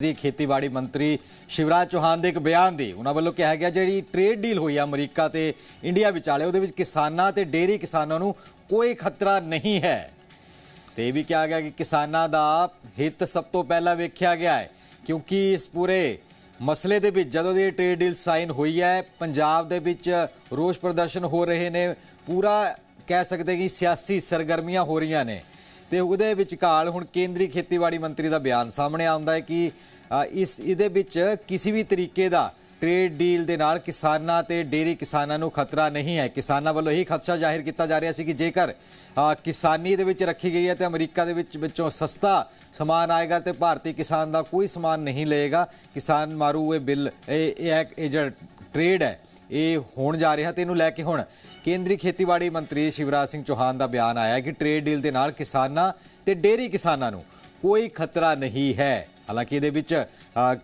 ਕੇਂਦਰੀ ਖੇਤੀਬਾੜੀ ਮੰਤਰੀ ਸ਼ਿਵਰਾਜ ਚੌਹਾਨ ਦੇ ਇੱਕ ਬਿਆਨ ਦੀ ਉਹਨਾਂ ਵੱਲੋਂ ਕਿਹਾ ਗਿਆ ਜਿਹੜੀ ਟ੍ਰੇਡ ਡੀਲ ਹੋਈ ਆ ਅਮਰੀਕਾ ਤੇ ਇੰਡੀਆ ਵਿਚਾਲੇ, ਉਹਦੇ ਵਿੱਚ ਕਿਸਾਨਾਂ ਤੇ ਡੇਅਰੀ ਕਿਸਾਨਾਂ ਨੂੰ ਕੋਈ ਖਤਰਾ ਨਹੀਂ ਹੈ। ਤੇ ਇਹ ਵੀ ਕਿਹਾ ਗਿਆ ਕਿ ਕਿਸਾਨਾਂ ਦਾ ਹਿੱਤ ਸਭ ਤੋਂ ਪਹਿਲਾਂ ਵੇਖਿਆ ਗਿਆ ਹੈ, ਕਿਉਂਕਿ ਇਸ ਪੂਰੇ ਮਸਲੇ ਦੇ ਵਿੱਚ ਜਦੋਂ ਦੀ ਇਹ ਟ੍ਰੇਡ ਡੀਲ ਸਾਈਨ ਹੋਈ ਹੈ, ਪੰਜਾਬ ਦੇ ਵਿੱਚ ਰੋਸ ਪ੍ਰਦਰਸ਼ਨ ਹੋ ਰਹੇ ਨੇ, ਪੂਰਾ ਕਹਿ ਸਕਦੇ ਕਿ ਸਿਆਸੀ ਸਰਗਰਮੀਆਂ ਹੋ ਰਹੀਆਂ ਨੇ। ਤੇ ਉਹਦੇ ਵਿਚਕਾਰ ਹੁਣ ਕੇਂਦਰੀ ਖੇਤੀਬਾੜੀ ਮੰਤਰੀ ਦਾ ਬਿਆਨ ਸਾਹਮਣੇ ਆਉਂਦਾ ਹੈ ਕਿ ਇਸ, ਇਹਦੇ ਵਿੱਚ ਕਿਸੇ ਵੀ ਤਰੀਕੇ ਦਾ ਟ੍ਰੇਡ ਡੀਲ ਦੇ ਨਾਲ ਕਿਸਾਨਾਂ ਤੇ ਡੇਰੀ ਕਿਸਾਨਾਂ ਨੂੰ ਖਤਰਾ ਨਹੀਂ ਹੈ। ਕਿਸਾਨਾਂ ਵੱਲੋਂ ਇਹੀ ਖਦਸ਼ਾ ਜ਼ਾਹਿਰ ਕੀਤਾ ਜਾ ਰਿਹਾ ਸੀ ਕਿ ਜੇਕਰ ਕਿਸਾਨੀ ਦੇ ਵਿੱਚ ਰੱਖੀ ਗਈ ਹੈ ਤੇ ਅਮਰੀਕਾ ਦੇ ਵਿੱਚ, ਵਿੱਚੋਂ ਸਸਤਾ ਸਮਾਨ ਆਏਗਾ ਤੇ ਭਾਰਤੀ ਕਿਸਾਨ ਦਾ ਕੋਈ ਸਮਾਨ ਨਹੀਂ ਲਏਗਾ। ਕਿਸਾਨ ਮਾਰੂ ਇਹ ਬਿੱਲ, ਇਹ ਇਹ ਇਹ ਜਿਹੜਾ ਟ੍ਰੇਡ ਹੈ ਇਹ ਹੋਣ ਜਾ ਰਿਹਾ। ਤੇ ਇਹਨੂੰ ਲੈ ਕੇ ਹੁਣ ਕੇਂਦਰੀ ਖੇਤੀਬਾੜੀ ਮੰਤਰੀ ਸ਼ਿਵਰਾਜ ਸਿੰਘ ਚੌਹਾਨ ਦਾ ਬਿਆਨ ਆਇਆ ਕਿ ਟ੍ਰੇਡ ਡੀਲ ਦੇ ਨਾਲ ਕਿਸਾਨਾਂ ਤੇ ਡੇਰੀ ਕਿਸਾਨਾਂ ਨੂੰ ਕੋਈ ਖਤਰਾ ਨਹੀਂ ਹੈ। ਹਾਲਾਂਕਿ ਇਹਦੇ ਵਿੱਚ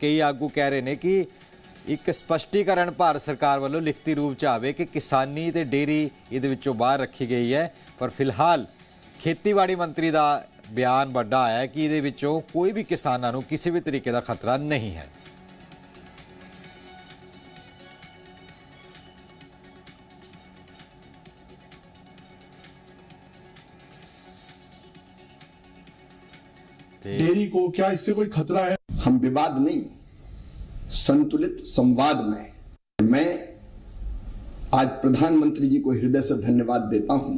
ਕਈ ਆਗੂ ਕਹਿ ਰਹੇ ਨੇ ਕਿ ਇੱਕ ਸਪਸ਼ਟੀਕਰਨ ਭਾਰਤ ਸਰਕਾਰ ਵੱਲੋਂ ਲਿਖਤੀ ਰੂਪ ਚ ਆਵੇ ਕਿ ਕਿਸਾਨੀ ਤੇ ਡੇਰੀ ਇਹਦੇ ਵਿੱਚੋਂ ਬਾਹਰ ਰੱਖੀ ਗਈ ਹੈ। ਪਰ ਫਿਲਹਾਲ ਖੇਤੀਬਾੜੀ ਮੰਤਰੀ ਦਾ ਬਿਆਨ ਵੱਡਾ ਆਇਆ ਕਿ ਇਹਦੇ ਵਿੱਚੋਂ ਕੋਈ ਵੀ ਕਿਸਾਨਾਂ ਨੂੰ ਕਿਸੇ ਵੀ ਤਰੀਕੇ ਦਾ ਖਤਰਾ ਨਹੀਂ ਹੈ। ਤੇ डेयरी को क्या इससे कोई खतरा है? हम विवाद नहीं संतुलित संवाद में मैं आज प्रधानमंत्री जी को हृदय से धन्यवाद देता हूँ।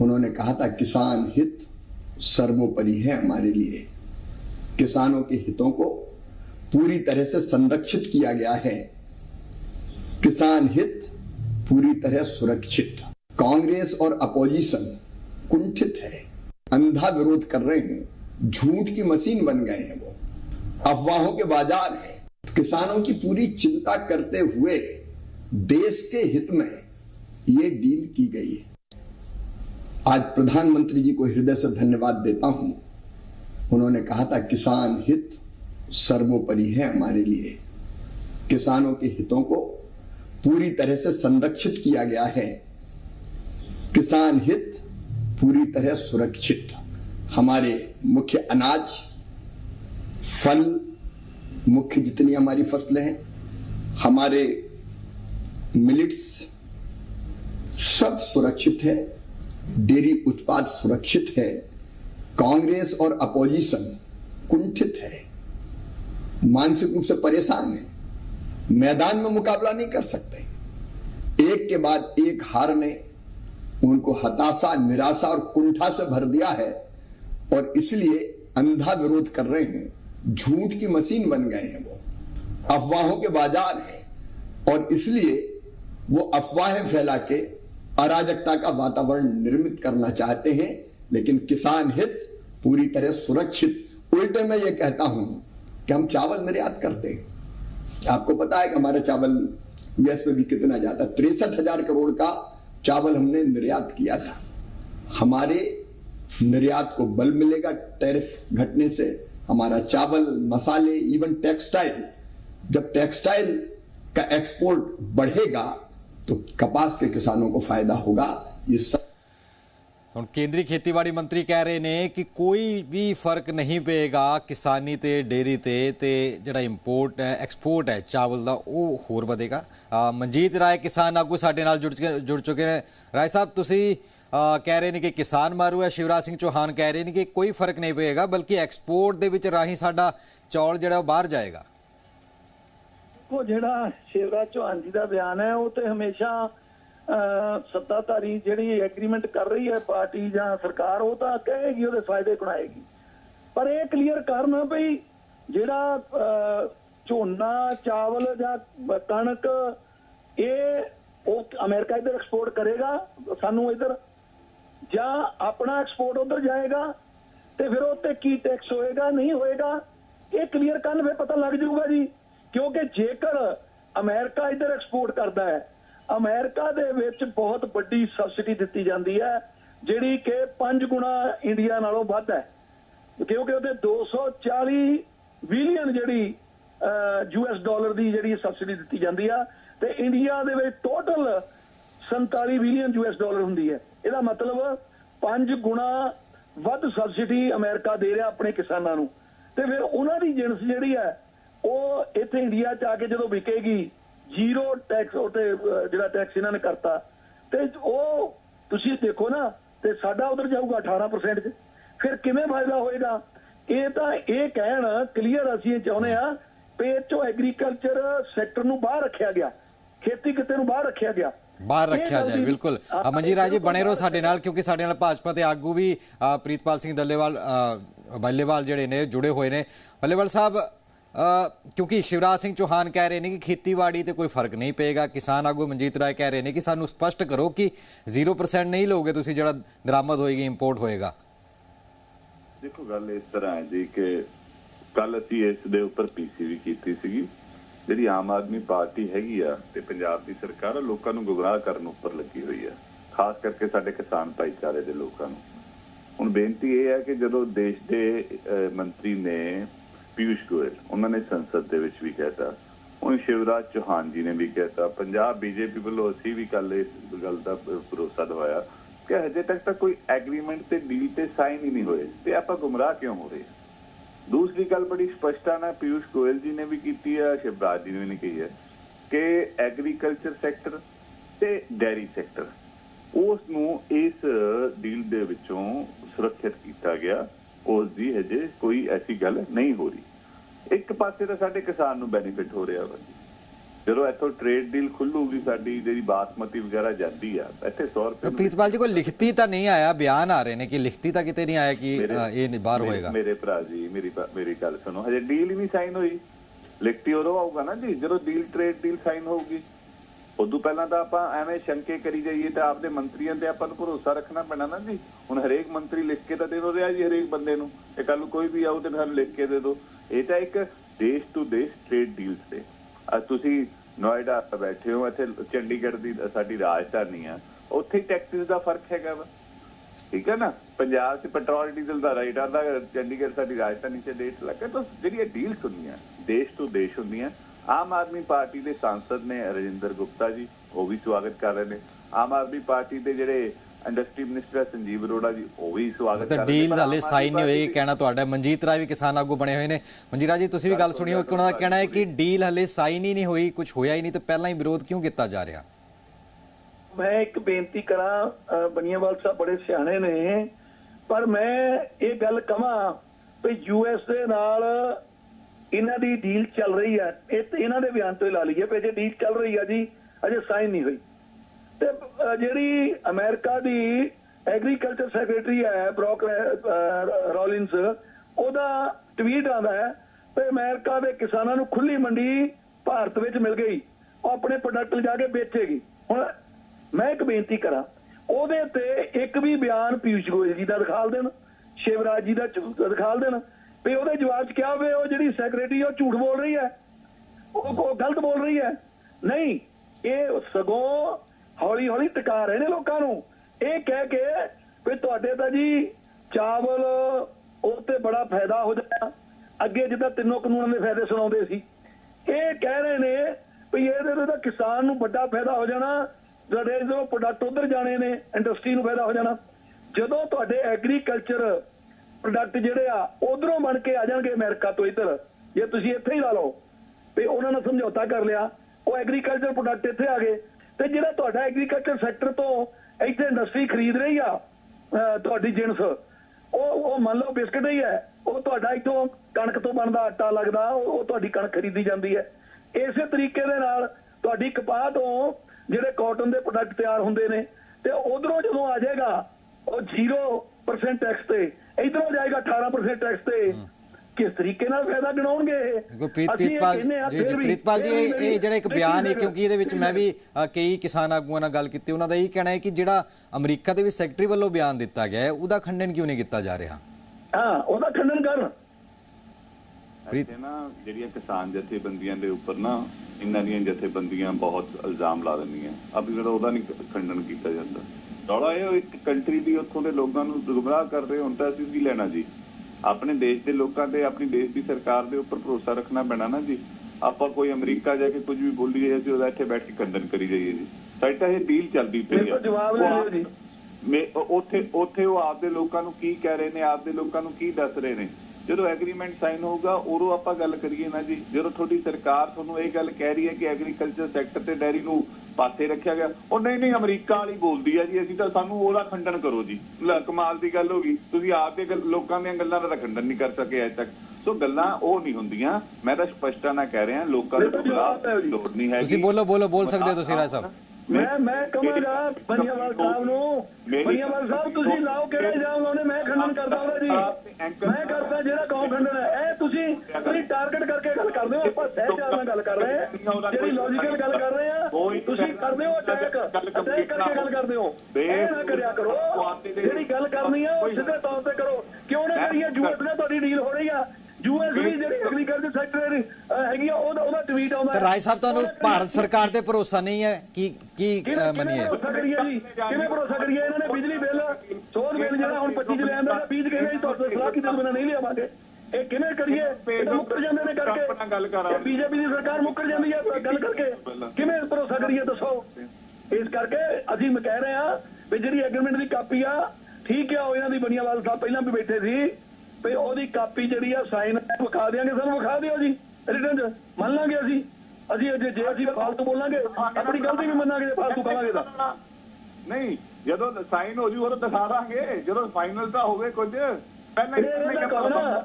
उन्होंने कहा था किसान हित सर्वोपरि है हमारे लिए। किसानों के हितों को पूरी तरह से संरक्षित किया गया है। किसान हित पूरी तरह सुरक्षित। कांग्रेस और अपोजिशन कुंठित है अंधा विरोध कर रहे हैं। झूठ की मशीन बन गए हैं वो। अफवाहों के बाज़ार है। किसानों की पूरी चिंता करते हुए देश के हित में ये डील की गई है। आज प्रधानमंत्री जी को हृदय से धन्यवाद देता हूँ। उन्होंने कहा था, किसान हित सर्वोपरि है हमारे लिए। किसानों के हितों को पूरी तरह से संरक्षित किया गया है। किसान हित पूरी तरह सुरक्षित। हमारे मुख्य अनाज, फल, मुख्य जितनी हमारी फ़सलें हैं, हमारे मिलिट्स सब सुरक्षित है, डेयरी उत्पाद सुरक्षित है, कांग्रेस और अपोजिशन कुंठित है, मानसिक रूप से परेशान है, मैदान में मुकाबला नहीं कर सकते। एक के बाद एक हार ने उनको हताशा, निराशा और कुंठा से भर दिया है। और इसलिए अंधा विरोध कर रहे हैं। झूठ की मशीन बन गए हैं वो। अफवाहों के बाज़ार हैं। और इसलिए वो अफवाहें फैला के अराजकता का वातावरण निर्मित करना चाहते हैं, लेकिन किसान हित पूरी तरह सुरक्षित। उल्टे मैं ये कहता हूँ कि हम चावल निर्यात करते हैं। आपको पता है कि हमारा चावल यूएस में भी कितना जाता तिरसठ हज़ार करोड़ का चावल हमने निर्यात किया था। हमारे निर्यात को बल मिलेगा टैरिफ घटने से हमारा चावल मसाले इवन टेक्सटाइल जब टेक्सटाइल का एक्सपोर्ट बढ़ेगा तो कपास के किसानों को फायदा होगा ये सब ਹੁਣ ਕੇਂਦਰੀ ਖੇਤੀਬਾੜੀ ਮੰਤਰੀ ਕਹਿ ਰਹੇ ਨੇ ਕਿ ਕੋਈ ਵੀ ਫਰਕ ਨਹੀਂ ਪਏਗਾ ਕਿਸਾਨੀ ਤੇ ਡੇਰੀ ਤੇ ਤੇ ਜਿਹੜਾ ਇੰਪੋਰਟ ਹੈ ਐਕਸਪੋਰਟ ਹੈ ਚਾਵਲ ਦਾ ਉਹ ਹੋਰ ਵਧੇਗਾ ਅ, ਮਨਜੀਤ ਰਾਏ ਕਿਸਾਨ ਆਗੂ ਸਾਡੇ ਨਾਲ ਜੁੜ ਚੁੱਕੇ ਜੁੜ ਚੁੱਕੇ ਨੇ ਰਾਏ ਸਾਹਿਬ ਤੁਸੀਂ ਅ, ਕਹਿ ਰਹੇ ਨੇ ਕਿ ਕਿਸਾਨ ਮਾਰੂ ਹੈ, ਸ਼ਿਵਰਾਜ ਸਿੰਘ ਚੌਹਾਨ ਕਹਿ ਰਹੇ ਨੇ ਕਿ ਕੋਈ ਫ਼ਰਕ ਨਹੀਂ ਪਏਗਾ, ਬਲਕਿ ਐਕਸਪੋਰਟ ਦੇ ਵਿੱਚ ਰਾਹੀਂ ਸਾਡਾ ਚੌਲ ਜਿਹੜਾ ਉਹ ਬਾਹਰ ਜਾਏਗਾ। ਉਹ ਜਿਹੜਾ ਸ਼ਿਵਰਾਜ ਚੌਹਾਨ ਜੀ ਦਾ ਬਿਆਨ ਹੈ, ਉਹ ਤੇ ਹਮੇਸ਼ਾ ਸੱਤਾਧਾਰੀ ਜਿਹੜੀ ਐਗਰੀਮੈਂਟ ਕਰ ਰਹੀ ਹੈ ਪਾਰਟੀ ਜਾਂ ਸਰਕਾਰ, ਉਹ ਤਾਂ ਕਹੇਗੀ, ਉਹਦੇ ਫਾਇਦੇ ਗੁਣਾਏਗੀ ਪਰ ਇਹ ਕਲੀਅਰ ਕਰਨਾ ਭਈ ਜਿਹੜਾ ਝੋਨਾ, ਚਾਵਲ ਜਾਂ ਕਣਕ, ਇਹ ਉਹ ਅਮਰੀਕਾ ਇਧਰ ਐਕਸਪੋਰਟ ਕਰੇਗਾ, ਸਾਨੂੰ ਇਧਰ ਜਾਂ ਆਪਣਾ ਐਕਸਪੋਰਟ ਉਧਰ ਜਾਏਗਾ ਤੇ ਫਿਰ ਉੱਤੇ ਕੀ ਟੈਕਸ ਹੋਏਗਾ, ਨਹੀਂ ਹੋਏਗਾ, ਇਹ ਕਲੀਅਰ ਕਰਨ ਫਿਰ ਪਤਾ ਲੱਗ ਜਾਊਗਾ ਜੀ। ਕਿਉਂਕਿ ਜੇਕਰ ਅਮਰੀਕਾ ਇਧਰ ਐਕਸਪੋਰਟ ਕਰਦਾ ਹੈ, ਅਮਰੀਕਾ ਦੇ ਵਿੱਚ ਬਹੁਤ ਵੱਡੀ ਸਬਸਿਡੀ ਦਿੱਤੀ ਜਾਂਦੀ ਹੈ, ਜਿਹੜੀ ਕਿ 5 ਗੁਣਾ ਇੰਡੀਆ ਨਾਲੋਂ ਵੱਧ ਹੈ। ਕਿਉਂਕਿ ਉਹਦੇ 240 ਬਿਲੀਅਨ ਜਿਹੜੀ ਯੂਐਸ ਡਾਲਰ ਦੀ ਜਿਹੜੀ ਸਬਸਿਡੀ ਦਿੱਤੀ ਜਾਂਦੀ ਆ, ਤੇ ਇੰਡੀਆ ਦੇ ਵਿੱਚ ਟੋਟਲ 47 ਬਿਲੀਅਨ ਯੂਐਸ ਡਾਲਰ ਹੁੰਦੀ ਹੈ। ਇਹਦਾ ਮਤਲਬ 5 ਗੁਣਾ ਵੱਧ ਸਬਸਿਡੀ ਅਮਰੀਕਾ ਦੇ ਰਿਹਾ ਆਪਣੇ ਕਿਸਾਨਾਂ ਨੂੰ। ਤੇ ਫਿਰ ਉਹਨਾਂ ਦੀ ਜਿਣਸ ਜਿਹੜੀ ਹੈ, ਉਹ ਇੱਥੇ ਇੰਡੀਆ ਚ ਆ ਕੇ ਜਦੋਂ ਵਿਕੇਗੀ, ਜ਼ੀਰੋ ਟੈਕਸ ਉਤੇ ਜਿਹੜਾ ਟੈਕਸ ਇਹਨਾਂ ਨੇ ਕਰਤਾ। ਤੇ ਉਹ ਤੁਸੀਂ ਦੇਖੋ ਨਾ, ਤੇ ਸਾਡਾ ਉਧਰ ਜਾਊਗਾ 18% ਚ। ਫਿਰ ਕਿਵੇਂ ਫਾਇਦਾ ਹੋਏਗਾ? ਇਹ ਤਾਂ ਇਹ ਕਹਿਣ ਕਲੀਅਰ ਅਸੀਂ ਇਹ ਚਾਹੁੰਦੇ ਆ ਵੀ ਇਹ ਚੋਂ ਐਗਰੀਕਲਚਰ ਸੈਕਟਰ ਨੂੰ ਬਾਹਰ ਰੱਖਿਆ ਗਿਆ। ਖੇਤੀ ਕਿਤੇ ਨੂੰ ਬਾਹਰ ਰੱਖਿਆ ਗਿਆ। ਬਾਹਰ ਰੱਖਿਆ ਜਾਏ ਬਿਲਕੁਲ। ਮਨਜੀਤ ਰਾਜ ਜੀ ਬਣੇ ਰਹੋ ਸਾਡੇ ਨਾਲ ਕਿਉਂਕਿ ਸਾਡੇ ਨਾਲ ਭਾਜਪਾ ਦੇ ਆਗੂ ਵੀ ਪ੍ਰੀਤਪਾਲ ਸਿੰਘ ਦੱਲੇਵਾਲ ਬੱਲੇਵਾਲ ਜਿਹੜੇ ਨੇ ਜੁੜੇ ਹੋਏ ਨੇ। ਬੱਲੇਵਾਲ ਸਾਹਿਬ ਕਿਉਂਕਿ ਸ਼ਿਵਰਾਜ ਸਿੰਘ ਚੌਹਾਨ ਕਹਿ ਰਹੇ ਨੇ ਕਿ ਖੇਤੀਬਾੜੀ ਤੇ ਕੋਈ ਫ਼ਰਕ ਨਹੀਂ ਪਏਗਾ। ਕਿਸਾਨ ਆਗੂ ਮਨਜੀਤ ਰਾਏ ਕਹਿ ਰਹੇ ਨੇ ਕਿ ਸਾਨੂੰ ਸਪਸ਼ਟ ਕਰੋ ਕਿ 0% ਨਹੀਂ ਲਓਗੇ ਤੁਸੀਂ ਜਿਹੜਾ ਦਰਾਮਦ ਹੋਏਗੀ ਇੰਪੋਰਟ ਹੋਏਗਾ। ਦੇਖੋ ਗੱਲ ਇਸ ਤਰ੍ਹਾਂ ਹੈ ਜੀ ਕਿ ਕੱਲ ਅਸੀਂ ਇਸ ਦੇ ਉੱਪਰ ਪੀਸੀ ਵੀ ਕੀਤੀ ਸੀਗੀ। ਜਿਹੜੀ ਆਮ ਆਦਮੀ ਪਾਰਟੀ ਹੈਗੀ ਆ ਤੇ ਪੰਜਾਬ ਦੀ ਸਰਕਾਰ ਆ, ਲੋਕਾਂ ਨੂੰ ਗੁੰਮਰਾਹ ਕਰਨ ਉੱਪਰ ਲੱਗੀ ਹੋਈ ਆ। ਖਾਸ ਕਰਕੇ ਸਾਡੇ ਕਿਸਾਨ ਭਾਈਚਾਰੇ ਦੇ ਲੋਕਾਂ ਨੂੰ। ਹੁਣ ਬੇਨਤੀ ਇਹ ਹੈ ਕਿ ਜਦੋਂ ਦੇਸ਼ ਦੇ ਮੰਤਰੀ ਨੇ ਪਿਊਸ਼ ਗੋਇਲ ਉਹਨਾਂ ਨੇ ਸੰਸਦ ਦੇ ਵਿੱਚ ਵੀ ਕਹਿਤਾ। ਹੁਣ ਸ਼ਿਵਰਾਜ ਚੌਹਾਨ ਜੀ ਨੇ ਵੀ ਕਹਿਤਾ। ਪੰਜਾਬ ਬੀਜੇਪੀ ਵੱਲੋਂ ਅਸੀਂ ਵੀ ਕੱਲ ਇਸ ਗੱਲ ਦਾ ਭਰੋਸਾ ਦਵਾਇਆ ਕਿ ਹਜੇ ਤੱਕ ਤਾਂ ਕੋਈ ਐਗਰੀਮੈਂਟ ਤੇ ਡੀਲ ਤੇ ਸਾਈਨ ਹੀ ਨਹੀਂ ਹੋਏ। ਤੇ ਆਪਾਂ ਗੁੰਮਰਾਹ ਕਿਉਂ ਹੋ ਰਹੇ? ਦੂਸਰੀ ਗੱਲ ਬੜੀ ਸਪਸ਼ਟਤਾ ਨਾਲ ਪਿਊਸ਼ ਗੋਇਲ ਜੀ ਨੇ ਵੀ ਕੀਤੀ ਹੈ ਸ਼ਿਵਰਾਜ ਜੀ ਨੇ ਵੀ ਕਹੀ ਹੈ ਕਿ ਐਗਰੀਕਲਚਰ ਸੈਕਟਰ ਤੇ ਡੈਰੀ ਸੈਕਟਰ, ਉਸ ਨੂੰ ਇਸ ਡੀਲ ਦੇ ਵਿੱਚੋਂ ਸੁਰੱਖਿਅਤ ਕੀਤਾ ਗਿਆ, ਉਸ ਦੀ ਹਜੇ ਕੋਈ ਐਸੀ ਗੱਲ ਨਹੀਂ ਹੋ ਰਹੀ। ਇੱਕ ਪਾਸੇ ਤਾਂ ਸਾਡੇ ਕਿਸਾਨ ਨੂੰ ਬੈਨੀਫਿਟ ਹੋ ਰਿਹਾ ਵਾ। ਜਦੋਂ ਇੱਥੋਂ ਟ੍ਰੇਡ ਡੀਲ ਖੁੱਲੂਗੀ ਸਾਡੀ ਜਿਹੜੀ ਬਾਸਮਤੀ ਵਗੈਰਾ ਜਾਂਦੀ ਆ ਇੱਥੇ 100 ਰੁਪਏ ਪ੍ਰੀਤਪਾਲ ਜੀ ਕੋਈ ਲਿਖਤੀ ਤਾਂ ਨਹੀਂ ਆਇਆ ਬਿਆਨ ਆ ਰਹੇ ਨੇ ਕਿ ਲਿਖਤੀ ਤਾਂ ਕਿਤੇ ਨਹੀਂ ਆਇਆ ਕਿ ਇਹ ਨਹੀਂ ਬਾਹਰ ਹੋਏਗਾ। ਮੇਰੇ ਭਰਾ ਜੀ ਮੇਰੀ ਮੇਰੀ ਗੱਲ ਸੁਣੋ ਹਜੇ ਡੀਲ ਹੀ ਨਹੀਂ ਸਾਈਨ ਹੋਈ। ਲਿਖਤੀ ਉਦੋਂ ਆਊਗਾ ਨਾ ਜੀ ਜਦੋਂ ਡੀਲ ਟ੍ਰੇਡ ਡੀਲ ਸਾਈਨ ਹੋਊਗੀ। ਉਦੋਂ ਪਹਿਲਾਂ ਤਾਂ ਆਪਾਂ ਐਵੇਂ ਸ਼ੰਕੇ ਕਰੀ ਜਾਈਏ ਤਾਂ ਆਪਦੇ ਮੰਤਰੀਆਂ ਤੇ ਆਪਾਂ ਨੂੰ ਭਰੋਸਾ ਰੱਖਣਾ ਪੈਣਾ ਨਾ ਜੀ। ਹੁਣ ਹਰੇਕ ਮੰਤਰੀ ਲਿਖ ਕੇ ਤਾਂ ਦੇ ਦੋ ਰਿਹਾ ਜੀ ਹਰੇਕ ਬੰਦੇ ਨੂੰ। ਇਹ ਕੱਲ ਨੂੰ ਕੋਈ ਵੀ ਆਊ ਤੇ ਸਾਨੂੰ ਲਿਖ ਕੇ ਦੇ ਦਿਓ ਇਹ ਤਾਂ ਇੱਕ ਦੇਸ਼ ਟੂ ਦੇਸ਼ ਟ੍ਰੇਡ ਡੀਲਸ ਤੇ ਤੁਸੀਂ ਨੋਇਡਾ ਬੈਠੇ ਹੋ ਇੱਥੇ, ਚੰਡੀਗੜ੍ਹ ਦੀ ਸਾਡੀ ਰਾਜਧਾਨੀ ਆ। ਉੱਥੇ ਟੈਕਸਿਸ ਦਾ ਫ਼ਰਕ ਹੈਗਾ ਵਾ। ਠੀਕ ਹੈ ਨਾ? ਪੰਜਾਬ 'ਚ ਪੈਟਰੋਲ, ਡੀਜ਼ਲ ਦਾ ਰੇਟ ਆਦਾ ਚੰਡੀਗੜ੍ਹ ਸਾਡੀ ਰਾਜਧਾਨੀ 'ਚ ਰੇਟ ਲੱਗਾ ਤਾਂ ਜਿਹੜੀਆਂ ਡੀਲਸ ਹੁੰਦੀਆਂ, ਦੇਸ਼ ਤੋਂ ਦੇਸ਼ ਹੁੰਦੀਆਂ, ਆਮ ਆਦਮੀ ਪਾਰਟੀ ਦੇ ਸਾਂਸਦ ਨੇ ਰਜਿੰਦਰ ਗੁਪਤਾ ਜੀ, ਉਹ ਵੀ ਸਵਾਗਤ ਕਰ ਰਹੇ ਨੇ। ਆਮ ਆਦਮੀ ਪਾਰਟੀ ਦੇ ਜਿਹੜੇ ਇੰਡਸਟਰੀ ਮਿਨਿਸਟਰ ਸੰਜੀਵ ਅਰੋੜਾ ਜੀ ਉਹ ਵੀ ਸਵਾਗਤ ਕਰ ਤਾਂ ਰਹੇ ਨੇ। ਡੀਲ ਪਰ ਹਾਲੇ ਸਾਈਨ ਨਹੀਂ ਹੋਈ ਇਹ ਕਹਿਣਾ ਤੁਹਾਡਾ। ਮਨਜੀਤ ਰਾਏ ਵੀ ਕਿਸਾਨ ਆਗੂ ਬਣੇ ਹੋਏ ਨੇ। ਮਨਜੀਤ ਰਾਜ ਜੀ ਤੁਸੀਂ ਵੀ ਗੱਲ ਸੁਣੀ ਹੋ ਕਿ ਉਹਨਾਂ ਦਾ ਕਹਿਣਾ ਹੈ ਕਿ ਡੀਲ ਹਲੇ ਸਾਈਨ ਹੀ ਨਹੀਂ ਹੋਈ ਕੁਝ ਹੋਇਆ ਹੀ ਨਹੀਂ ਤਾਂ ਪਹਿਲਾਂ ਹੀ ਵਿਰੋਧ ਕਿਉਂ ਕੀਤਾ ਜਾ ਰਿਹਾ? ਮੈਂ ਇੱਕ ਬੇਨਤੀ ਕਰਾਂ ਬਨੀਆਵਾਲ ਸਾਹਿਬ ਬੜੇ ਸਿਆਣੇ ਨੇ ਪਰ ਮੈਂ ਇਹ ਗੱਲ ਕਹਾਂ ਵੀ ਯੂਐਸ ਦੇ ਨਾਲ ਇਹਨਾਂ ਦੀ ਡੀਲ ਚੱਲ ਰਹੀ ਹੈ। ਇਹ ਤੇ ਇਹਨਾਂ ਦੇ ਬਿਆਨ ਤੋਂ ਹੀ ਲਾ ਲਈਏ ਵੀ ਜੇ ਡੀਲ ਚੱਲ ਰਹੀ ਹੈ ਜੀ ਅਜੇ ਸਾਈਨ ਨਹੀਂ ਹੋਈ। ਤੇ ਜਿਹੜੀ ਅਮਰੀਕਾ ਦੀ ਐਗਰੀਕਲਚਰ ਸੈਕਟਰੀ ਹੈ, ਬ੍ਰੌਕ ਰੋਲਿੰਸ, ਉਹਦਾ ਟਵੀਟ ਆਉਂਦਾ ਹੈ ਤੇ ਅਮਰੀਕਾ ਦੇ ਕਿਸਾਨਾਂ ਨੂੰ ਖੁੱਲੀ ਮੰਡੀ ਭਾਰਤ ਵਿੱਚ ਮਿਲ ਗਈ। ਉਹ ਆਪਣੇ ਪ੍ਰੋਡਕਟ ਲਿਜਾ ਕੇ ਵੇਚੇਗੀ। ਹੁਣ ਮੈਂ ਇੱਕ ਬੇਨਤੀ ਕਰਾਂ, ਉਹਦੇ ਤੇ ਇੱਕ ਵੀ ਬਿਆਨ ਪਿਊਸ਼ ਗੋਇਲ ਜੀ ਦਾ ਦਿਖਾਲ ਦੇਣ, ਸ਼ਿਵਰਾਜ ਜੀ ਦਾ ਦਿਖਾਲ ਦੇਣ, ਵੀ ਉਹਦੇ ਜਵਾਬ ਚ ਕਿਹਾ ਹੋਵੇ ਉਹ ਜਿਹੜੀ ਸੈਕਟਰੀ ਉਹ ਝੂਠ ਬੋਲ ਰਹੀ ਹੈ। ਉਹ ਗਲਤ ਬੋਲ ਰਹੀ ਹੈ। ਨਹੀਂ, ਇਹ ਸਗੋਂ ਹੌਲੀ ਹੌਲੀ ਟਿਕਾ ਰਹੇ ਨੇ ਲੋਕਾਂ ਨੂੰ। ਇਹ ਕਹਿ ਕੇ ਵੀ ਤੁਹਾਡੇ ਤਾਂ ਜੀ ਚਾਵਲ ਉਹ ਤੇ ਬੜਾ ਫਾਇਦਾ ਹੋ ਜਾਣਾ ਅੱਗੇ ਜਿੱਦਾਂ ਤਿੰਨੋਂ ਕਾਨੂੰਨਾਂ ਦੇ ਫਾਇਦੇ ਸੁਣਾਉਂਦੇ ਸੀ। ਇਹ ਕਹਿ ਰਹੇ ਨੇ ਵੀ ਇਹਦੇ ਤੋਂ ਤਾਂ ਕਿਸਾਨ ਨੂੰ ਵੱਡਾ ਫਾਇਦਾ ਹੋ ਜਾਣਾ ਜਿਹੜੇ ਜਦੋਂ ਪ੍ਰੋਡਕਟ ਉਧਰ ਜਾਣੇ ਨੇ ਇੰਡਸਟਰੀ ਨੂੰ ਫਾਇਦਾ ਹੋ ਜਾਣਾ। ਜਦੋਂ ਤੁਹਾਡੇ ਐਗਰੀਕਲਚਰ ਪ੍ਰੋਡਕਟ ਜਿਹੜੇ ਆ, ਉਧਰੋਂ ਬਣ ਕੇ ਆ ਜਾਣਗੇ ਅਮਰੀਕਾ ਤੋਂ ਇੱਧਰ, ਜੇ ਤੁਸੀਂ ਇੱਥੇ ਹੀ ਲਾ ਲਓ। ਵੀ ਉਹਨਾਂ ਨਾਲ ਸਮਝੌਤਾ ਕਰ ਲਿਆ, ਉਹ ਐਗਰੀਕਲਚਰ ਪ੍ਰੋਡਕਟ ਇੱਥੇ ਆ ਗਏ। ਤੇ ਜਿਹੜਾ ਤੁਹਾਡਾ ਐਗਰੀਕਲਚਰ ਸੈਕਟਰ ਤੋਂ ਇੱਥੇ ਇੰਡਸਟਰੀ ਖਰੀਦ ਰਹੀ ਆ ਤੁਹਾਡੀ ਜਿਣਸ ਉਹ ਉਹ ਮੰਨ ਲਓ ਬਿਸਕਟ ਹੀ ਹੈ, ਉਹ ਤੁਹਾਡਾ ਇੱਥੋਂ ਕਣਕ ਤੋਂ ਬਣਦਾ ਆਟਾ ਲੱਗਦਾ, ਉਹ ਉਹ ਤੁਹਾਡੀ ਕਣਕ ਖਰੀਦੀ ਜਾਂਦੀ ਹੈ। ਇਸੇ ਤਰੀਕੇ ਦੇ ਨਾਲ ਤੁਹਾਡੀ ਕਪਾਹ ਤੋਂ ਜਿਹੜੇ ਕਾਟਨ ਦੇ ਪ੍ਰੋਡਕਟ ਤਿਆਰ ਹੁੰਦੇ ਨੇ, ਤੇ ਉਧਰੋਂ ਜਦੋਂ ਆ ਜਾਏਗਾ, ਉਹ 0% ਟੈਕਸ ਤੇ, ਇਧਰੋਂ ਜਾਏਗਾ 18% ਟੈਕਸ ਤੇ ਕਿਸ ਤਰੀਕੇ ਨਾਲ ਫਾਇਦਾ ਗਿਣਾਉਣਗੇ ਇਹ? ਗੁਰਪ੍ਰੀਤ ਪ੍ਰੀਤਪਾਲ ਜੀ ਜੀ ਪ੍ਰੀਤਪਾਲ ਜੀ ਇਹ ਜਿਹੜਾ ਇੱਕ ਬਿਆਨ ਹੈ ਕਿਉਂਕਿ ਇਹਦੇ ਵਿੱਚ ਮੈਂ ਵੀ ਕਈ ਕਿਸਾਨ ਆਗੂਆਂ ਨਾਲ ਗੱਲ ਕੀਤੀ ਉਹਨਾਂ ਦਾ ਇਹ ਕਹਿਣਾ ਹੈ ਕਿ ਜਿਹੜਾ ਅਮਰੀਕਾ ਦੇ ਵੀ ਸੈਕਟਰੀ ਵੱਲੋਂ ਬਿਆਨ ਦਿੱਤਾ ਗਿਆ ਹੈ ਉਹਦਾ ਖੰਡਨ ਕਿਉਂ ਨਹੀਂ ਕੀਤਾ ਜਾ ਰਿਹਾ? ਹਾਂ ਉਹਦਾ ਖੰਡਨ ਕਰਨ ਪ੍ਰੀਤ- ਨਾ ਜਿਹੜੀਆਂ ਕਿਸਾਨ ਜਥੇਬੰਦੀਆਂ ਦੇ ਉੱਪਰ ਨਾ ਇਹਨਾਂ ਦੀਆਂ ਜਥੇਬੰਦੀਆਂ ਬਹੁਤ ਇਲਜ਼ਾਮ ਲਾ ਦਿੰਦੀਆਂ। ਅਬ ਜਿਹੜਾ ਉਹਦਾ ਨਹੀਂ ਖੰਡਨ ਕੀਤਾ ਜਾਂਦਾ। ਦੌੜਾ ਇਹ ਇੱਕ ਕੰਟਰੀ ਦੀ ਉੱਥੋਂ ਦੇ ਲੋਕਾਂ ਨੂੰ ਗੁੰਮਰਾਹ ਕਰ ਰਹੇ ਹੁਣ ਤਾਂ ਅਸੀਂ ਕੀ ਲੈਣਾ ਜੀ? ਆਪਣੇ ਦੇਸ਼ ਦੇ ਲੋਕਾਂ ਤੇ ਆਪਣੀ ਦੇਸ਼ ਦੀ ਸਰਕਾਰ ਦੇ ਉੱਪਰ ਭਰੋਸਾ ਰੱਖਣਾ ਪੈਣਾ ਨਾ ਜੀ। ਆਪਾਂ ਕੋਈ ਅਮਰੀਕਾ ਜਾ ਕੇ ਕੁਝ ਵੀ ਬੋਲੀਏ ਅਸੀਂ ਉਹਦਾ ਇੱਥੇ ਬੈਠ ਕੇ ਖੰਡਨ ਕਰੀ ਜਾਈਏ ਜੀ। ਸਾਡੀ ਤਾਂ ਇਹ ਡੀਲ ਚੱਲਦੀ ਪਈ ਹੈ ਤੋਂ ਜਵਾਬ ਲੈ ਉਹ ਲਿਓ ਆਪ- ਜੀ। ਮੇ ਉੱਥੇ ਉੱਥੇ ਉਹ ਆਪਦੇ ਲੋਕਾਂ ਨੂੰ ਕੀ ਕਹਿ ਰਹੇ ਨੇ ਆਪਦੇ ਲੋਕਾਂ ਨੂੰ ਕੀ ਦੱਸ ਰਹੇ ਨੇ। ਜਦੋਂ ਐਗਰੀਮੈਂਟ ਸਾਈਨ ਹੋਊਗਾ ਉਦੋਂ ਆਪਾਂ ਗੱਲ ਕਰੀਏ ਨਾ ਜੀ। ਜਦੋਂ ਤੁਹਾਡੀ ਸਰਕਾਰ ਤੁਹਾਨੂੰ ਇਹ ਗੱਲ ਕਹਿ ਰਹੀ ਹੈ ਕਿ ਐਗਰੀਕਲਚਰ ਸੈਕਟਰ ਤੇ ਡੈਰੀ ਨੂੰ ਪਾਸੇ ਰੱਖਿਆ ਗਿਆ। ਉਹ ਨਹੀਂ ਨਹੀਂ ਅਮਰੀਕਾ ਵਾਲੀ ਬੋਲਦੀ ਹੈ ਜੀ ਅਸੀਂ ਤਾਂ ਸਾਨੂੰ ਉਹਦਾ ਖੰਡਨ ਕਰੋ ਜੀ। ਲੈ ਕਮਾਲ ਦੀ ਗੱਲ ਹੋ ਗਈ। ਤੁਸੀਂ ਆਪ ਦੇ ਗੱਲ- ਲੋਕਾਂ ਦੀਆਂ ਗੱਲਾਂ ਦਾ ਤਾਂ ਖੰਡਨ ਨਹੀਂ ਕਰ ਸਕੇ ਅਜੇ ਤੱਕ। ਸੋ ਗੱਲਾਂ ਉਹ ਨਹੀਂ ਹੁੰਦੀਆਂ। ਮੈਂ ਤਾਂ ਸਪਸ਼ਟਤਾ ਨਾਲ ਕਹਿ ਰਿਹਾ ਲੋਕਾਂ ਨੂੰ ਹੈ। ਲੋੜ ਨਹੀਂ ਹੈਗੀ। ਤੁਸੀਂ ਬੋਲੋ ਬੋਲੋ ਬੋਲ ਸਕਦੇ ਹੋ ਤੁਸੀਂ ਰਾਜ ਸਾਹਿਬ। ਮੈਂ ਮੈਂ ਕਹਾਂਗਾ ਬਨੀਆਵਾਲ ਸਾਹਿਬ ਨੂੰ। ਬਨੀਆਵਾਲ ਸਾਹਿਬ, ਤੁਸੀਂ ਲਾਓ ਕਿਹੜੇ ਇਲਜ਼ਾਮ ਲਾਉਣੇ? ਮੈਂ ਖੰਡਨ ਕਰਦਾ ਉਹਦਾ ਜੀ। ਮੈਂ ਕਰਦਾ ਜਿਹੜਾ ਕੌਮ ਖੰਡਨ ਹੈ। ਇਹ ਤੁਸੀਂ ਤੁਸੀਂ ਟਾਰਗੇਟ ਕਰਕੇ ਗੱਲ ਕਰਦੇ ਹੋ। ਆਪਾਂ ਸਹਿਜ ਨਾਲ ਗੱਲ ਕਰ ਰਹੇ ਹਾਂ। ਜਿਹੜੀ ਲੌਜੀਕਲ ਗੱਲ ਕਰ ਰਹੇ ਆ ਤੁਸੀਂ ਕਰਦੇ ਹੋ ਅਟੈਕ ਅਟੈਕ ਕਰਕੇ ਗੱਲ ਕਰਦੇ ਹੋ। ਇਹ ਨਾ ਕਰਿਆ ਕਰੋ। ਜਿਹੜੀ ਗੱਲ ਕਰਨੀ ਆ, ਉਹ ਸਿੱਧੇ ਤੌਰ ਤੇ ਕਰੋ। ਕਿਉਂ ਨਾ ਕਰੀਏ? ਯੂਐਸ ਨਾਲ ਤੁਹਾਡੀ ਡੀਲ ਹੋ ਰਹੀ ਆ। ਯੂਐਸ ਦੀ ਜਿਹੜੀ ਐਗਰੀਕਲਚਰ ਸੈਕਟਰ ਹੈਗੀ ਆ ਉਹਦਾ ਉਹਦਾ ਟਵੀਟ ਆਉਂਦਾ ਤੇ ਰਾਜ ਸਾਹਿਬ ਤੁਹਾਨੂੰ ਭਾਰਤ ਸਰਕਾਰ ਤੇ ਭਰੋਸਾ ਨਹੀਂ ਹੈ? ਕੀ ਕੀ ਮੰਨੀਏ? ਕਿਵੇਂ ਭਰੋਸਾ ਕਰੀਏ? ਇਹਨਾਂ ਨੇ ਬਿਜਲੀ ਬਿੱਲ ਸੋਧ ਬਿੱਲ ਜਿਹੜਾ ਹੁਣ 25 ਚ ਲਿਆਂਦਾ ਬੀਜ ਕਹਿੰਦੇ ਜੀ ਤੁਹਾਡੇ ਸਲਾਹ ਕੀਤੇ ਬਿਨਾਂ ਨਹੀਂ ਲਿਆਵਾਂਗੇ। ਇਹ ਕਿਵੇਂ ਕਰੀਏ? ਮੁੱਕਰ ਜਾਂਦੇ ਨੇ ਕਰਕੇ। ਕਰਾਂ। ਬੀਜੇਪੀ ਦੀ ਸਰਕਾਰ ਮੁੱਕਰ ਜਾਂਦੀ ਹੈ ਗੱਲ ਕਰਕੇ। ਕਿਵੇਂ ਭਰੋਸਾ ਕਰੀਏ ਦੱਸੋ? ਇਸ ਕਰਕੇ ਅਸੀਂ ਮੈਂ ਕਹਿ ਰਹੇ ਹਾਂ ਵੀ ਜਿਹੜੀ ਐਗਰੀਮੈਂਟ ਦੀ ਕਾਪੀ ਆ ਠੀਕ ਆ ਉਹ ਇਹਨਾਂ ਦੀ ਬਨੀਆਵਾਲ ਸਾਹਿਬ ਪਹਿਲਾਂ ਵੀ ਬੈਠੇ ਸੀ। ਵੀ ਉਹਦੀ ਕਾਪੀ ਜਿਹੜੀ ਆ ਸਾਈਨ ਵਿਖਾ ਦਿਆਂਗੇ ਸਾਨੂੰ ਵਿਖਾ ਦਿਓ ਜੀ ਰਿਟਰਨ ਮੰਨ ਲਾਂਗੇ ਅਸੀਂ ਅਸੀਂ ਜੇ ਜੇ ਅਸੀਂ ਫਾਲਤੂ ਬੋਲਾਂਗੇ ਆਪਣੀ ਗਲਤੀ ਵੀ ਮੰਨਾਂਗੇ ਜੇ ਫਾਲਤੂ ਕਹਾਂਗੇ ਤਾਂ ਨਹੀਂ ਜਦੋਂ ਸਾਈਨ ਹੋ ਜੂ ਉਦੋਂ ਦਿਖਾ ਦਾਂਗੇ ਜਦੋਂ ਫਾਈਨਲ ਤਾਂ ਹੋਵੇ ਕੁਝ ਪਹਿਲਾਂ ਹੀ।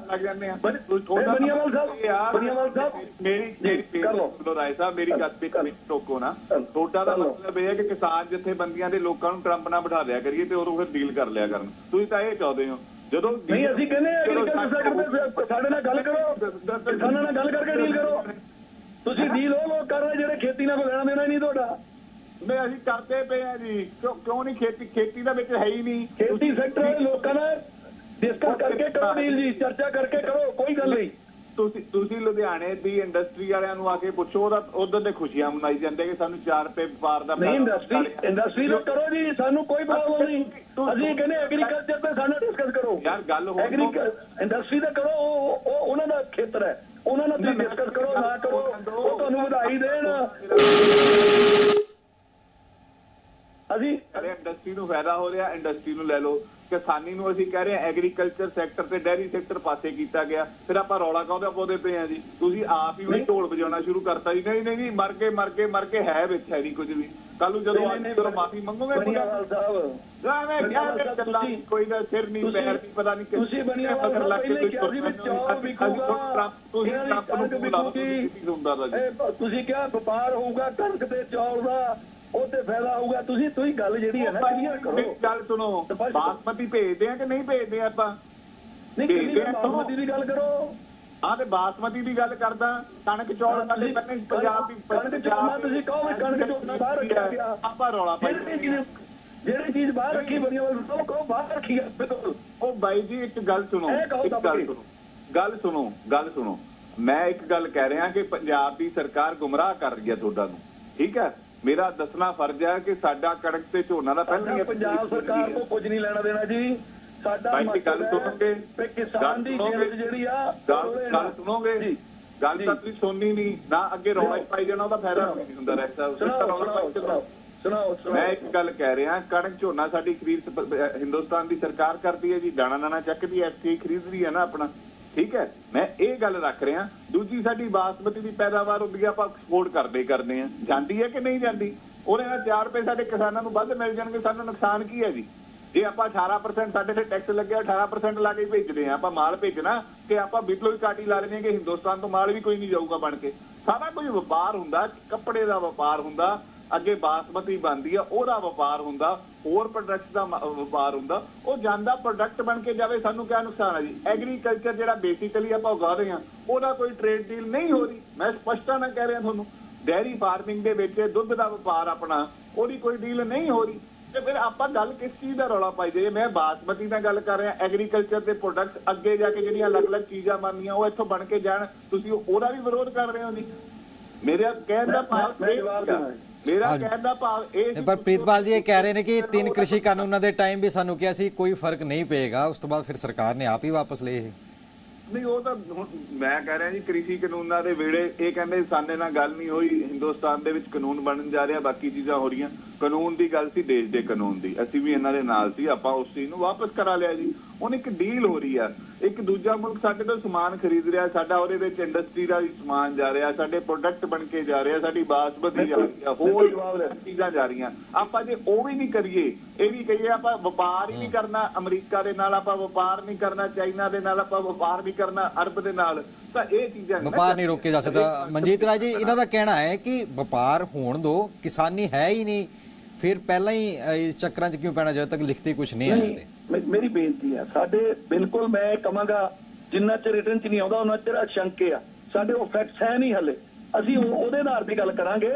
ਲੱਗ ਜਾਂਦੇ ਆ ਬਨ- ਤੁਹਾਡਾ ਇਹ ਬਨੀਆਵਾਲ ਸਾਹਿਬ, ਇਹ ਯਾਰ, ਬਨੀਆਵਾਲ ਸਾਹਿਬ। ਮੇਰੀ ਮੇਰੀ ਕਰ ਲਓ। ਸੁਣੋ ਰਾਏ ਸਾਹਿਬ ਮੇਰੀ ਗੱਲ ਤੇ ਕਰ ਲਓ। ਟੋਕੋ ਨਾ। ਤੁਹਾਡਾ ਦਾ। ਮਤਲਬ ਇਹ ਹੈ ਕਿ ਕਿਸਾਨ ਜਥੇਬੰਦੀਆਂ ਦੇ ਲੋਕਾਂ ਨੂੰ ਟਰੰਪ ਨਾਲ ਬਿਠਾ ਦਿਆ ਕਰੀਏ ਤੇ ਉਦੋਂ ਫਿਰ ਡੀਲ ਕਰ ਲਿਆ ਕਰਨ ਤੁਸੀਂ ਤਾਂ ਇਹ ਚਾਹੁੰਦੇ ਹੋ ਜਦੋਂ ਨਹੀਂ ਅਸੀਂ ਕਹਿੰਦੇ ਐਗਰੀਕਲਚਰ ਸੈਕਟਰ ਸਾਡੇ ਨਾਲ ਗੱਲ ਕਰੋ ਕਿਸਾਨਾਂ ਨਾਲ ਗੱਲ ਕਰਕੇ ਡੀਲ ਕਰੋ। ਤੁਸੀਂ ਡੀਲ ਉਹ ਲੋਕ ਕਰ ਰਹੇ ਜਿਹੜੇ ਖੇਤੀ ਨਾਲ ਕੋਈ ਲੈਣਾ ਦੇਣਾ ਹੀ ਨਹੀਂ ਤੁਹਾਡਾ। ਨਹੀਂ ਅਸੀਂ ਕਰਦੇ ਪਏ ਆ ਜੀ। ਕਿਉਂ ਕਿਉਂ ਨਹੀਂ ਖੇਤੀ ਖੇਤੀ ਦਾ ਵਿੱਚ ਹੈ ਹੀ ਨਹੀਂ। ਖੇਤੀ ਸੈਕਟਰ ਵਾਲੇ ਲੋਕਾਂ ਨਾਲ ਡਿਸਕਸ ਕਰਕੇ ਕਰੋ ਡੀਲ ਜੀ ਚਰਚਾ ਕਰਕੇ ਕਰੋ ਕੋਈ ਗੱਲ ਨਹੀਂ। ਤੁਸੀਂ ਤੁਸੀਂ ਲੁਧਿਆਣੇ ਦੀ ਇੰਡਸਟਰੀ ਵਾਲਿਆਂ ਨੂੰ ਆ ਕੇ ਪੁੱਛੋ ਉਹਦਾ ਉਧਰ ਦੇ ਖੁਸ਼ੀਆਂ ਮਨਾਈ ਜਾਂਦੇ ਕਿ ਸਾਨੂੰ 4 ਰੁਪਏ ਵਪਾਰ ਦਾ ਨਹੀਂ ਇੰਡਸਟਰੀ। ਇੰਡਸਟਰੀ ਨਾਲ ਕਰੋ ਜੀ ਸਾਨੂੰ ਕੋਈ ਪ੍ਰੋਬਲਮ ਨਹੀਂ। ਅਸੀਂ ਕਹਿੰਦੇ ਐਗਰੀਕਲਚਰ ਤੇ ਸਾਡੇ ਨਾਲ ਡਿਸਕਸ ਕਰੋ। ਯਾਰ ਗੱਲ ਹੋਰ ਇੰਡਸਟਰੀ ਦਾ ਕਰੋ ਉਹ ਉਹਨਾਂ ਦਾ ਖੇਤਰ ਹੈ। ਉਹਨਾਂ ਨਾਲ ਤੁਸੀਂ ਡਿਸਕਸ ਕਰੋ ਨਾ ਕਰੋ। ਉਹ ਤੁਹਾਨੂੰ ਵਧਾਈ ਦੇਣ। ਅਸੀਂ ਅਰੇ ਇੰਡਸਟਰੀ ਨੂੰ ਫਾਇਦਾ ਹੋ ਰਿਹਾ ਇੰਡਸਟਰੀ ਨੂੰ ਲੈ ਲਓ। ਕਿਸਾਨੀ ਨੂੰ ਅਸੀਂ ਕਹਿ ਰਹੇ ਹਾਂ ਐਗਰੀਕਲਚਰ ਸੈਕਟਰ ਤੇ ਡੈਰੀ ਸੈਕਟਰ ਪਾਸੇ ਕੀਤਾ ਗਿਆ। ਫਿਰ ਆਪਾਂ ਰੌਲਾ ਕਾਹਦਾ ਪਾਉਂਦੇ ਪਏ ਆ ਜੀ? ਤੁਸੀਂ ਆਪ ਹੀ ਵੀ ਨਹੀਂ। ਢੋਲ ਵਜਾਉਣਾ ਸ਼ੁਰੂ ਕਰਤਾ ਜੀ। ਨਹੀਂ ਨਹੀਂ ਨਹੀਂ ਮਰ ਕੇ ਮਰ ਕੇ ਮਰ ਕੇ ਹੈ ਵਿੱਚ ਹੈ ਨਹੀਂ ਕੁਝ ਵੀ। ਕੱਲ ਨੂੰ ਜਦੋਂ ਆਪ ਜਦੋਂ ਮਾਫੀ ਮੰਗੋਗੇ ਬਨੀਆਵਾਲ ਸਾਹਿਬ। ਸਾਹਿਬ, ਗੱਲਾਂ ਤੁਸੀਂ- ਕੋਈ ਨਾ ਸਿਰ ਨਹੀਂ ਪੈਰ ਨਹੀਂ ਪਤਾ ਨਹੀਂ ਤੁਸੀਂ ਕਿਸ ਸਾਹਿਬ ਲੱਗ ਕੇ ਕਿਹਾ ਕੋਈ ਅਸੀਂ ਵਿਕੂਗਾ ਟਰੰਪ ਤੁਸੀਂ ਟਰੰਪ ਨੂੰ ਕਣਕ ਬੁਲਾ ਲਓ ਵਿਕੂਗੀ। ਤੁਸੀਂ ਹੁੰਦਾ ਦਾ ਜੀ ਇਹ ਤੁਸੀਂ ਕਿਹਾ ਵਪਾਰ ਹੋਊਗਾ ਕਣਕ ਤੇ ਚੌਲ ਦਾ। ਉਹ ਤੇ ਫਾਇਦਾ ਹੋਊਗਾ। ਤੁਸੀਂ ਤੁਸੀਂ ਗੱਲ ਜਿਹੜੀ ਹੈ ਨਾ ਕਲੀਅਰ ਕਰੋ। ਗੱਲ ਸੁਣੋ ਬਾਸਮਤੀ ਭੇਜਦੇ ਆ ਕਿ ਨਹੀਂ ਭੇਜਦੇ ਆਪਾਂ? ਨਹੀਂ ਭੇਜਦੇ ਆ ਬਾਸਮਤੀ ਦੀ ਗੱਲ ਕਰੋ। ਆਹ ਤੇ ਬਾਸਮਤੀ ਦੀ ਗੱਲ ਕਰਦਾ। ਕਣਕ ਚੌਲ ਸਾਡੇ ਪਹਿਲਾਂ ਪੰਜਾਬ ਦੀ ਕਣਕ ਚੌਲ ਤੁਸੀਂ ਕਹੋ ਵੀ ਕਣਕ ਚੌਲ ਬਾਹਰ ਰੱਖਿਆ ਗਿਆ ਆਪਾਂ ਰੌਲਾ ਪਾਈ ਜਿਹੜੀ ਚੀਜ਼ ਬਾਹਰ ਰੱਖੀ ਬਨੀਆਵਾਲ ਸਾਹਿਬ ਕਹੋ ਬਾਹਰ ਰੱਖੀ ਬਿਲਕੁਲ ਉਹ ਬਾਈ ਜੀ ਇੱਕ ਗੱਲ ਸੁਣੋ ਇੱਕ ਗੱਲ। ਸੁਣੋ। ਗੱਲ ਸੁਣੋ ਗੱਲ ਸੁਣੋ। ਮੈਂ ਇੱਕ ਗੱਲ ਕਹਿ ਰਿਹਾ ਕਿ ਪੰਜਾਬ ਦੀ ਸਰਕਾਰ ਗੁੰਮਰਾਹ ਕਰ ਰਹੀ ਹੈ ਤੁਹਾਡਾ ਨੂੰ। ਠੀਕ ਹੈ? ਮੇਰਾ ਦੱਸਣਾ ਫਰਜ਼ ਹੈ ਕਿ ਸਾਡਾ ਕਣਕ ਤੇ ਝੋਨਾ ਦਾ ਪਹਿਲਾਂ ਹੀ ਪੰਜਾਬ ਸਰਕਾਰ ਤੋਂ ਕੁਝ ਨਹੀਂ ਲੈਣਾ ਦੇਣਾ ਜੀ। ਸਾਡਾ ਗੱਲ ਸੁਣੋਗੇ? ਵੀ ਕਿਸਾਨ ਦੀ ਜਿਹੜੀ ਆ ਗੱਲ ਸੁਣੋਗੇ? ਜੀ। ਗੱਲ। ਤਾਂ ਤੁਸੀਂ ਸੁਣਨੀ ਨਹੀਂ। ਨਾ ਅੱਗੇ ਰੌਲਾ ਪਾਈ ਜਾਣਾ ਉਹਦਾ ਫਾਇਦਾ ਨਹੀਂ ਹੁੰਦਾ ਰਹਿ ਸਾਹਿਬ ਸੁਣਾਓ ਰੌਲਾ ਪਾਈ ਜਾਣਾ। ਸੁਣਾਓ ਮੈਂ ਇੱਕ ਗੱਲ ਕਹਿ ਰਿਹਾ ਕਣਕ ਝੋਨਾ ਸਾਡੀ ਖਰੀਦ ਹਿੰਦੁਸਤਾਨ ਦੀ ਸਰਕਾਰ ਕਰਦੀ ਹੈ ਜੀ। ਦਾਣਾ ਦਾਣਾ ਚੱਕਦੀ ਹੈ ਐਫਸੀ ਖਰੀਦਦੀ ਹੈ ਨਾ ਆਪਣਾ। ਠੀਕ ਹੈ, ਮੈਂ ਇਹ ਗੱਲ ਰੱਖ ਰਿਹਾ, ਦੂਜੀ ਸਾਡੀ ਬਾਸਮਤੀ ਦੀ ਪੈਦਾਵਾਰ ਹੁੰਦੀ ਹੈ ਆਪਾਂ ਐਕਸਪੋਰਟ ਕਰਦੇ ਕਰਦੇ ਆ ਜਾਂਦੀ ਹੈ ਕਿ ਨਹੀਂ ਜਾਂਦੀ? ਉਹਦੇ ਨਾਲ 4 ਰੁਪਏ ਸਾਡੇ ਕਿਸਾਨਾਂ ਨੂੰ ਵੱਧ ਮਿਲ ਜਾਣਗੇ, ਸਾਨੂੰ ਨੁਕਸਾਨ ਕੀ ਹੈ ਜੀ? ਜੇ ਆਪਾਂ 18% ਸਾਡੇ ਤੇ ਟੈਕਸ ਲੱਗਿਆ 18% ਲਾ ਕੇ ਭੇਜਦੇ ਆ ਆਪਾਂ ਮਾਲ ਭੇਜਣਾ ਤੇ ਆਪਾਂ ਬਿਟਲੋ ਹੀ ਕਾਟੀ ਲਾ ਲੈਣੇ ਕਿ ਹਿੰਦੁਸਤਾਨ ਤੋਂ ਮਾਲ ਵੀ ਕੋਈ ਨਹੀਂ ਜਾਊਗਾ ਬਣ ਕੇ। ਸਾਰਾ ਕੁਝ ਵਪਾਰ ਹੁੰਦਾ, ਕੱਪੜੇ ਦਾ ਵਪਾਰ ਹੁੰਦਾ ਅੱਗੇ ਬਾਸਮਤੀ ਬਣਦੀ ਆ ਉਹਦਾ ਵਪਾਰ ਹੁੰਦਾ ਹੋਰ ਪ੍ਰੋਡਕਟਸ ਦਾ ਵਪਾਰ ਹੁੰਦਾ ਉਹ ਜਾਂਦਾ ਪ੍ਰੋਡਕਟ ਬਣ ਕੇ ਜਾਵੇ ਸਾਨੂੰ ਕਿਆ ਨੁਕਸਾਨ ਹੈ ਜੀ? ਐਗਰੀਕਲਚਰ ਜਿਹੜਾ ਬੇਸਿਕਲੀ ਆਪਾਂ ਉਗਾ ਰਹੇ ਹਾਂ ਉਹਦਾ ਕੋਈ ਟ੍ਰੇਡ ਡੀਲ ਨਹੀਂ ਹੋ ਰਹੀ। ਮੈਂ ਸਪਸ਼ਟਤਾ ਨਾਲ ਕਹਿ ਰਿਹਾ ਤੁਹਾਨੂੰ ਡੈਰੀ ਫਾਰਮਿੰਗ ਦੇ ਵਿੱਚ ਦੁੱਧ ਦਾ ਵਪਾਰ ਆਪਣਾ ਉਹਦੀ ਕੋਈ ਡੀਲ ਨਹੀਂ ਹੋ ਰਹੀ। ਤੇ ਫਿਰ ਆਪਾਂ ਗੱਲ ਕਿਸ ਚੀਜ਼ ਦਾ ਰੌਲਾ ਪਾਈ ਜਾਈਏ? ਮੈਂ ਬਾਸਮਤੀ ਦਾ ਗੱਲ ਕਰ ਰਿਹਾ ਐਗਰੀਕਲਚਰ ਦੇ ਪ੍ਰੋਡਕਟਸ ਅੱਗੇ ਜਾ ਕੇ ਜਿਹੜੀਆਂ ਅਲੱਗ-ਅਲੱਗ ਚੀਜ਼ਾਂ ਬਣਨੀਆਂ ਉਹ ਇੱਥੋਂ ਬਣ ਕੇ ਜਾਣ। ਤੁਸੀਂ ਉਹਦਾ ਵੀ ਵਿਰੋਧ ਕਰ ਰਹੇ ਹੋ ਜੀ? ਮੇਰਾ ਕਹਿਣ ਦਾ ਭਾਵ ਇਹ। ਮੇਰਾ। ਕਹਿਣ ਦਾ ਭਾਵ ਇਹ ਨਹੀਂ, ਪਰ ਪ੍ਰੀਤਪਾਲ ਜੀ ਇਹ ਕਹਿ ਰਹੇ ਨੇ ਕਿ ਤਿੰਨ ਕ੍ਰਿਸ਼ੀ ਕਾਨੂੰਨਾਂ ਦੇ ਟਾਈਮ ਵੀ ਸਾਨੂੰ ਕਿਹਾ ਸੀ ਕੋਈ ਫ਼ਰਕ ਨਹੀਂ ਪਏਗਾ। ਉਸ ਤੋਂ ਬਾਅਦ ਫਿਰ ਸਰਕਾਰ ਨੇ ਆਪ ਹੀ ਵਾਪਸ ਲਏ ਸੀ। ਨਹੀਂ ਉਹ ਤਾਂ ਹੁਣ ਮੈਂ ਕਹਿ ਰਿਹਾ ਜੀ ਕ੍ਰਿਸ਼ੀ ਕਾਨੂੰਨਾਂ ਦੇ ਵੇੜੇ ਇਹ ਕਹਿੰਦੇ ਸਾਡੇ ਨਾਲ ਗੱਲ ਨਹੀਂ ਹੋਈ ਹਿੰਦੁਸਤਾਨ ਦੇ ਵਿੱਚ ਕਾਨੂੰਨ ਬਣਨ ਜਾ ਰਿਹਾ ਬਾਕੀ ਚੀਜ਼ਾਂ ਹੋ ਰਹੀਆਂ। ਕਾਨੂੰਨ ਦੀ ਗੱਲ ਸੀ ਦੇਸ਼ ਦੇ ਕਾਨੂੰਨ ਦੀ। ਅਸੀਂ ਵੀ ਇਹਨਾਂ ਦੇ ਨਾਲ ਸੀ ਆਪਾਂ ਉਸ ਚੀਜ਼ ਨੂੰ ਵਾਪਸ ਕਰਾ ਲਿਆ ਜੀ। ਹੁਣ ਇੱਕ ਡੀਲ ਹੋ ਰਹੀ ਆ। ਇੱਕ ਦੂਜਾ ਮੁਲਕ ਸਾਡੇ ਤੋਂ ਸਮਾਨ ਖਰੀਦ ਰਿਹਾ ਸਾਡਾ ਉਹਦੇ ਵਿੱਚ ਇੰਡਸਟਰੀ ਦਾ ਵੀ ਸਮਾਨ ਜਾ ਰਿਹਾ ਸਾਡੇ ਪ੍ਰੋਡਕਟ ਬਣ ਕੇ ਜਾ ਰਿਹਾ ਸਾਡੀ ਬਾਸਮਤੀ ਜਾ ਰਹੀ ਆ ਹੋਰ। ਚੀਜ਼ਾਂ ਜਾ ਰਹੀਆਂ। ਆਪਾਂ ਜੇ ਉਹ ਵੀ ਨਹੀਂ ਕਰੀਏ ਇਹ ਵੀ ਕਹੀਏ ਆਪਾਂ ਵਪਾਰ ਹੀ ਨਹੀਂ ਕਰਨਾ ਅਮਰੀਕਾ ਦੇ ਨਾਲ ਆਪਾਂ ਵਪਾਰ ਨਹੀਂ ਕਰਨਾ ਚਾਈਨਾ ਦੇ ਨਾਲ ਆਪਾਂ ਵਪਾਰ ਨਹੀਂ ਕਰਨਾ ਅਰਬ ਦੇ ਨਾਲ ਤਾਂ ਇਹ ਚੀਜ਼ਾਂ ਵਪਾਰ ਨਹੀਂ ਰੋਕੇ ਜਾ ਸਕਦਾ। ਮਨਜੀਤ ਰਾਜ ਜੀ ਇਹਨਾਂ ਦਾ ਕਹਿਣਾ ਹੈ ਕਿ ਵਪਾਰ ਹੋਣ ਦੋ ਕਿਸਾਨੀ ਹੈ ਹੀ ਨਹੀਂ। ਫਿਰ ਪਹਿਲਾਂ ਹੀ ਇਸ ਚੱਕਰਾਂ 'ਚ ਕਿਉਂ ਪੈਣਾ ਜਦ ਤੱਕ ਲਿਖਤੀ ਕੁਝ ਨਹੀਂ ਆਇਆ ਤੇ? ਮੇਰੀ ਬੇਨਤੀ ਹੈ ਸਾਡੇ ਬਿਲਕੁਲ ਮੈਂ ਕਹਾਂਗਾ ਜਿੰਨਾ ਚਿਰ ਰਿਟਰਨ ਚ ਨਹੀਂ ਆਉਂਦਾ ਉਹਨਾਂ ਚਿਰ ਅਸ਼ੰਕੇ ਆ। ਸਾਡੇ ਉਹ ਫੈਕਟਸ ਹੈ ਨਹੀਂ ਹਲੇ। ਅਸੀਂ ਉਹ- ਉਹਦੇ ਆਧਾਰ ਤੇ ਗੱਲ ਕਰਾਂਗੇ।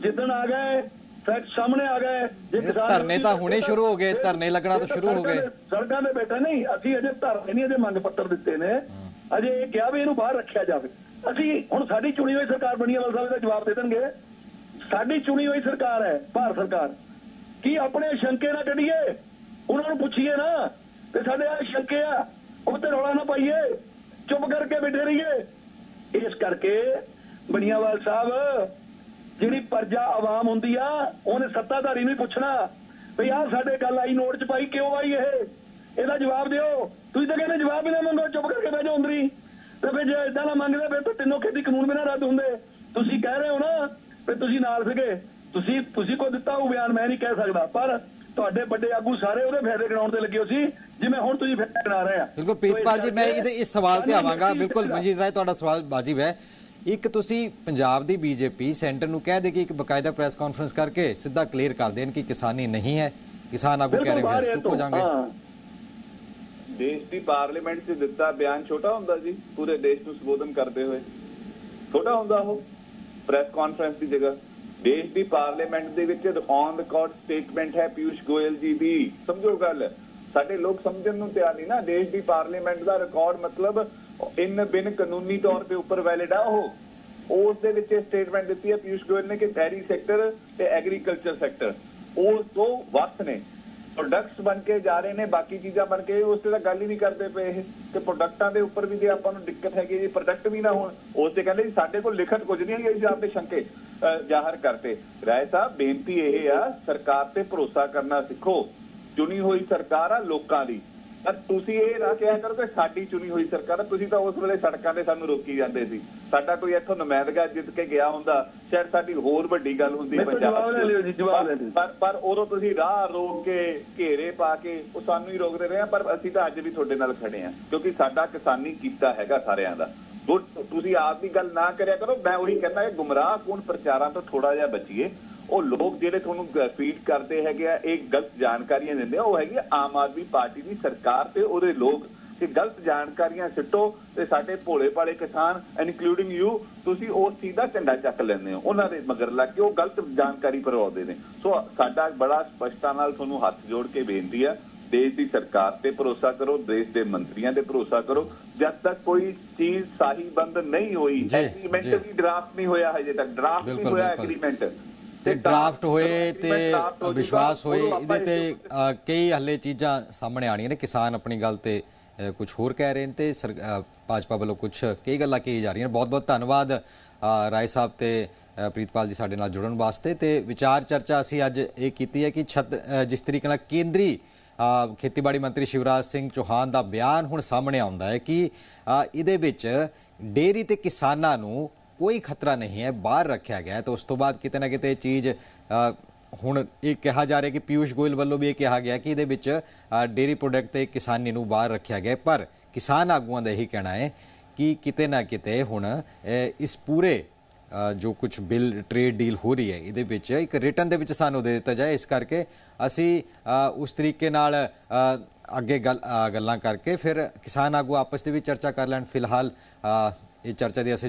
ਜਿੱਦਣ ਆ ਗਏ ਫੈਕਟ ਸਾਹਮਣੇ ਆ ਗਏ ਜੇ ਕਿਸਾਨ ਧਰਨੇ ਤਾਂ ਹੁਣੇ ਸ਼ੁਰੂ ਹੋ ਗਏ, ਧਰਨੇ ਲੱਗਣਾ ਤਾਂ ਸ਼ੁਰੂ ਹੋ ਗਏ। ਸੜਕਾਂ ਤੇ ਬੈਠੇ ਨਹੀਂ ਅਸੀਂ ਅਜੇ ਧਰਨੇ ਨਹੀਂ ਅਜੇ ਮੰਗ ਪੱਤਰ ਦਿੱਤੇ ਨੇ। ਅਜੇ ਇਹ ਕਿਹਾ ਵੀ ਇਹਨੂੰ ਬਾਹਰ ਰੱਖਿਆ ਜਾਵੇ। ਅਸੀਂ ਹੁਣ ਸਾਡੀ ਚੁਣੀ ਹੋਈ ਸਰਕਾਰ ਬਣੀ ਵਾਲ ਸਾਹਿਬ ਦਾ ਜਵਾਬ ਦੇ ਦੇਣਗੇ। ਸਾਡੀ ਚੁਣੀ ਹੋਈ ਸਰਕਾਰ ਹੈ, ਭਾਰਤ ਸਰਕਾਰ। ਕੀ ਆਪਣੇ ਸ਼ੰਕੇ ਨਾ ਕੱਢੀਏ? ਉਹਨਾਂ ਨੂੰ ਪੁੱਛੀਏ ਨਾ। ਤੇ ਸਾਡੇ ਆ ਸ਼ੰਕੇ ਆ, ਉਹ ਤੇ ਰੌਲਾ ਨਾ ਪਾਈਏ। ਚੁੱਪ ਕਰਕੇ ਬੈਠੇ ਰਹੀਏ। ਇਸ ਕਰਕੇ ਬਣੀਆਵਾਲ ਸਾਹਿਬ, ਜਿਹੜੀ ਪਰਜਾ ਆਵਾਮ ਹੁੰਦੀ ਆ, ਉਹਨੇ ਸੱਤਾਧਾਰੀ ਨੂੰ ਹੀ ਪੁੱਛਣਾ, ਵੀ ਆਹ ਸਾਡੇ ਗੱਲ ਆਈ ਨੋਟ ਚ ਪਾਈ, ਕਿਉਂ ਆਈ ਇਹ? ਇਹਦਾ ਜਵਾਬ ਦਿਓ। ਤੁਸੀਂ ਤਾਂ ਕਹਿੰਦੇ ਜਵਾਬ ਹੀ ਨਾ ਮੰਗੋ, ਚੁੱਪ ਕਰਕੇ ਬਹਿ ਜਾਓ ਅੰਦਰੀ ਤੇ ਫਿਰ ਜੇ ਇਦਾਂ ਨਾ ਮੰਗਦੇ, ਫਿਰ ਤਾਂ ਤਿੰਨੋਂ ਖੇਤੀ ਕਾਨੂੰਨ ਬਿਨਾਂ ਰੱਦ ਹੁੰਦੇ। ਤੁਸੀਂ ਕਹਿ ਰਹੇ ਹੋ ਨਾ ਵੀ ਤੁਸੀਂ ਨਾਲ ਸੀਗੇ। ਤੁਸੀਂ ਤੁਸੀਂ ਕੋ ਦਿੱਤਾ ਉਹ ਬਿਆਨ ਮੈਂ ਨਹੀਂ ਕਹਿ ਸਕਦਾ। ਪਰ ਤੁਹਾਡੇ ਵੱਡੇ ਆਗੂ ਸਾਰੇ ਉਹਦੇ ਫਾਇਦੇ ਗਣਾਉਣ ਤੇ ਲੱਗੇ ਹੋ ਸੀ ਜਿਵੇਂ ਹੁਣ ਤੁਸੀਂ ਫਾਇਦੇ ਗਣਾ ਰਹੇ ਆ। ਬਿਲਕੁਲ ਪ੍ਰੀਤਪਾਲ ਜੀ ਮੈਂ ਇਹਦੇ ਇਸ ਸਵਾਲ ਤੇ ਆਵਾਂਗਾ। ਬਿਲਕੁਲ ਮਨਜੀਤ ਰਾਏ ਤੁਹਾਡਾ ਸਵਾਲ ਵਾਜਿਬ ਹੈ। ਇੱਕ ਤੁਸੀਂ ਪੰਜਾਬ ਦੀ ਬੀਜੇਪੀ ਸੈਂਟਰ ਨੂੰ ਕਹਿ ਦੇ ਕਿ ਇੱਕ ਬਕਾਇਦਾ ਪ੍ਰੈਸ ਕਾਨਫਰੰਸ ਕਰਕੇ ਸਿੱਧਾ ਕਲੀਅਰ ਕਰ ਦੇਣ ਕਿ ਕਿਸਾਨੀ ਨਹੀਂ ਹੈ। ਕਿਸਾਨ ਆਗੂ ਕਹਿ ਰਹੇ ਹੋ ਜਾਣਗੇ। ਦੇਸ਼ ਦੀ ਪਾਰਲੀਮੈਂਟ 'ਚ ਦਿੱਤਾ ਬਿਆਨ ਛੋਟਾ ਹੁੰਦਾ ਜੀ ਪੂਰੇ ਦੇਸ਼ ਨੂੰ ਸੰਬੋਧਨ ਕਰਦੇ ਹੋਏ। ਛੋਟਾ ਹੁੰਦਾ ਉਹ। ਪ੍ਰੈਸ ਕਾਨਫਰੰਸ ਦੀ ਜਗ੍ਹਾ। ਦੇਸ਼ ਦੀ ਪਾਰਲੀਮੈਂਟ ਦੇ ਵਿੱਚ ਔਨ ਰਿਕਾਰਡ ਸਟੇਟਮੈਂਟ ਹੈ ਪਿਊਸ਼ ਗੋਇਲ ਜੀ ਦੀ, ਸਮਝੋ ਗੱਲ। ਸਾਡੇ ਲੋਕ ਸਮਝਣ ਨੂੰ ਤਿਆਰ ਨਹੀਂ ਨਾ। ਦੇਸ਼ ਦੀ ਪਾਰਲੀਮੈਂਟ ਦਾ ਰਿਕਾਰਡ ਮਤਲਬ ਇਨ ਬਿਨ ਕਾਨੂੰਨੀ ਤੌਰ ਤੇ ਉੱਪਰ ਵੈਲਿਡ ਆ ਉਹ। ਉਸ ਦੇ ਵਿੱਚ ਸਟੇਟਮੈਂਟ ਦਿੱਤੀ ਹੈ ਪਿਊਸ਼ ਗੋਇਲ ਨੇ ਕਿ ਡੈਰੀ ਸੈਕਟਰ ਤੇ ਐਗਰੀਕਲਚਰ ਸੈਕਟਰ ਉਹ ਤੋਂ ਵੱਖ ਨੇ। ਪ੍ਰੋਡਕਟਸ ਬਣ ਕੇ ਜਾ ਰਹੇ ਨੇ ਬਾਕੀ ਚੀਜ਼ਾਂ ਬਣ ਕੇ ਉਸ ਤੇ ਤਾਂ ਗੱਲ ਹੀ ਨਹੀਂ ਕਰਦੇ ਪਏ ਇਹ। ਤੇ ਪ੍ਰੋਡਕਟਾਂ ਦੇ ਉੱਪਰ ਵੀ ਜੇ ਆਪਾਂ ਨੂੰ ਦਿੱਕਤ ਹੈਗੀ ਜੀ ਪ੍ਰੋਡਕਟ ਵੀ ਨਾ ਹੋਣ ਉਸ ਤੇ ਕਹਿੰਦੇ ਸਾਡੇ ਕੋਲ ਲਿਖਤ ਕੁਝ ਨਹੀਂ ਹੈ ਜੀ ਆਪਦੇ ਸ਼ੰਕੇ ਅਹ, ਜ਼ਾਹਰ ਕਰਤੇ। ਰਾਏ ਸਾਹਿਬ ਬੇਨਤੀ ਇਹ ਆ ਸਰਕਾਰ ਤੇ ਭਰੋਸਾ ਕਰਨਾ ਸਿੱਖੋ। ਚੁਣੀ ਹੋਈ ਸਰਕਾਰ ਆ ਲੋਕਾਂ ਦੀ। ਪਰ ਤੁਸੀਂ ਇਹ ਨਾ ਕਿਹਾ ਕਰੋ ਕਿ ਸਾਡੀ ਚੁਣੀ ਹੋਈ ਸਰਕਾਰ ਤੁਸੀਂ ਤਾਂ ਉਸ ਵੇਲੇ ਸੜਕਾਂ ਤੇ ਸਾਨੂੰ ਰੋਕੀ ਜਾਂਦੇ ਸੀ। ਸਾਡਾ ਕੋਈ ਇੱਥੋਂ ਨੁਮਾਇੰਦਗਾ ਜਿੱਤ ਕੇ ਗਿਆ ਹੁੰਦਾ ਸ਼ਾਇਦ ਸਾਡੀ ਹੋਰ ਵੱਡੀ ਗੱਲ ਹੁੰਦੀ ਲਿਓ। ਪਰ ਪਰ ਉਦੋਂ ਤੁਸੀਂ ਰਾਹ ਰੋਕ ਕੇ ਘੇਰੇ ਪਾ ਕੇ ਉਹ ਸਾਨੂੰ ਹੀ ਰੋਕਦੇ ਰਹੇ ਆ ਪਰ ਅਸੀਂ ਤਾਂ ਅੱਜ ਵੀ ਤੁਹਾਡੇ ਨਾਲ ਖੜੇ ਆ ਕਿਉਂਕਿ ਸਾਡਾ ਕਿਸਾਨੀ ਕੀਤਾ ਹੈਗਾ ਸਾਰਿਆਂ ਦਾ। ਤੁਸੀਂ ਆਪ ਦੀ ਗੱਲ ਨਾ ਕਰਿਆ ਕਰੋ ਮੈਂ ਉਹੀ ਕਹਿੰਦਾ ਕਿ ਗੁੰਮਰਾਹ ਕੌਣ ਪ੍ਰਚਾਰਾਂ ਤੋਂ ਥੋੜਾ ਜਿਹਾ ਬਚੀਏ। ਉਹ ਲੋਕ ਜਿਹੜੇ ਤੁਹਾਨੂੰ ਫੀਡ ਕਰਦੇ ਹੈਗੇ ਆ ਇਹ ਗਲਤ ਜਾਣਕਾਰੀਆਂ ਦਿੰਦੇ ਆ ਉਹ ਹੈਗੀ ਆਮ ਆਦਮੀ ਪਾਰਟੀ ਦੀ ਸਰਕਾਰ ਤੇ ਉਹਦੇ ਲੋਕ। ਕਿ ਗਲਤ ਜਾਣਕਾਰੀਆਂ ਸਿੱਟੋ ਤੇ ਸਾਡੇ ਭੋਲੇ ਭਾਲੇ ਕਿਸਾਨ ਇਨਕਲੂਡਿੰਗ ਯੂ ਤੁਸੀਂ ਉਸ ਚੀਜ਼ ਦਾ ਝੰਡਾ ਚੱਕ ਲੈਂਦੇ ਹੋ। ਉਹਨਾਂ ਦੇ ਮਗਰ ਲੱਗ ਕੇ ਉਹ ਗਲਤ ਜਾਣਕਾਰੀ ਪਰਵਾਉਂਦੇ ਨੇ। ਸੋ ਸਾਡਾ ਬੜਾ ਸਪਸ਼ਟਤਾ ਨਾਲ ਤੁਹਾਨੂੰ ਹੱਥ ਜੋੜ ਕੇ ਬੇਨਤੀ ਆ ਦੇਸ਼ ਦੀ ਸਰਕਾਰ ਤੇ ਭਰੋਸਾ ਕਰੋ ਦੇਸ਼ ਦੇ ਮੰਤਰੀਆਂ ਤੇ ਭਰੋਸਾ ਕਰੋ। ਜਦ ਤੱਕ ਕੋਈ ਚੀਜ਼ ਸਾਹੀ ਬੰਦ ਨਹੀਂ ਹੋਈ ਐਗਰੀਮੈਂਟ। ਵੀ ਡਰਾਫਟ ਨਹੀਂ ਹੋਇਆ ਹਜੇ ਤੱਕ। ਡਰਾਫਟ ਨਹੀਂ ਹੋਇਆ। ਐਗਰੀਮੈਂਟ ਤੇ ਡਰਾਫਟ ਹੋਏ ਤੇ ਵਿਸ਼ਵਾਸ ਹੋਏ ਇਹਦੇ ਤੇ ਕਈ ਹੱਲੇ ਚੀਜ਼ਾਂ ਸਾਹਮਣੇ ਆਣੀਆਂ ਨੇ। ਕਿਸਾਨ ਆਪਣੀ ਗੱਲ ਤੇ ਕੁਝ ਹੋਰ ਕਹਿ ਰਹੇ ਨੇ ਤੇ ਭਾਜਪਾ ਵੱਲੋਂ ਕੁਝ ਕਈ ਗੱਲਾਂ ਕਹੀ ਜਾ ਰਹੀਆਂ ਬਹੁਤ ਬਹੁਤ ਧੰਨਵਾਦ ਰਾਏ ਸਾਹਿਬ ਤੇ ਪ੍ਰੀਤਪਾਲ ਜੀ ਸਾਡੇ ਨਾਲ ਜੁੜਨ ਵਾਸਤੇ। ਤੇ ਵਿਚਾਰ ਚਰਚਾ ਅਸੀਂ ਅੱਜ ਇਹ ਕੀਤੀ ਹੈ ਕਿ ਛੱਤ ਜਿਸ ਤਰੀਕੇ ਨਾਲ ਕੇਂਦਰੀ ਖੇਤੀਬਾੜੀ ਮੰਤਰੀ ਸ਼ਿਵਰਾਜ ਸਿੰਘ ਚੌਹਾਨ ਦਾ ਬਿਆਨ ਹੁਣ ਸਾਹਮਣੇ ਆਉਂਦਾ ਹੈ ਕਿ ਇਹਦੇ ਵਿੱਚ ਡੇਰੀ ਤੇ ਕਿਸਾਨਾਂ ਨੂੰ ਕੋਈ ਖਤਰਾ ਨਹੀਂ ਹੈ ਬਾਹਰ ਰੱਖਿਆ ਗਿਆ ਤਾਂ ਉਸ ਤੋਂ ਬਾਅਦ ਕਿਤੇ ਨਾ ਕਿਤੇ ਇਹ ਚੀਜ਼ ਹੁਣ ਇਹ ਕਿਹਾ ਜਾ ਰਿਹਾ ਕਿ ਪਿਊਸ਼ ਗੋਇਲ ਵੱਲੋਂ ਵੀ ਇਹ ਕਿਹਾ ਗਿਆ ਕਿ ਇਹਦੇ ਵਿੱਚ ਅ, ਡੇਰੀ ਪ੍ਰੋਡਕਟ ਤੇ ਕਿਸਾਨੀ ਨੂੰ ਬਾਹਰ ਰੱਖਿਆ ਗਿਆ ਪਰ ਕਿਸਾਨ ਆਗੂਆਂ ਦਾ ਇਹੀ ਕਹਿਣਾ ਹੈ ਕਿ ਕਿਤੇ ਨਾ ਕਿਤੇ ਹੁਣ ਇਸ ਪੂਰੇ ਜੋ ਕੁਝ ਬਿੱਲ ਟ੍ਰੇਡ ਡੀਲ ਹੋ ਰਹੀ ਹੈ ਇਹਦੇ ਵਿੱਚ ਇੱਕ ਰਿਟਰਨ ਦੇ ਵਿੱਚ ਸਾਨੂੰ ਦੇ ਦਿੱਤਾ ਜਾਏ ਇਸ ਕਰਕੇ ਅਸੀਂ ਉਸ ਤਰੀਕੇ ਨਾਲ ਅੱਗੇ ਗੱਲ ਗੱਲਾਂ ਕਰਕੇ ਫਿਰ ਕਿਸਾਨ ਆਗੂ ਆਪਸ ਦੇ ਵਿੱਚ ਚਰਚਾ ਕਰ ਲੈਣ। ਫਿਲਹਾਲ ਇਹ ਚਰਚਾ ਦੀ ਅਸੀਂ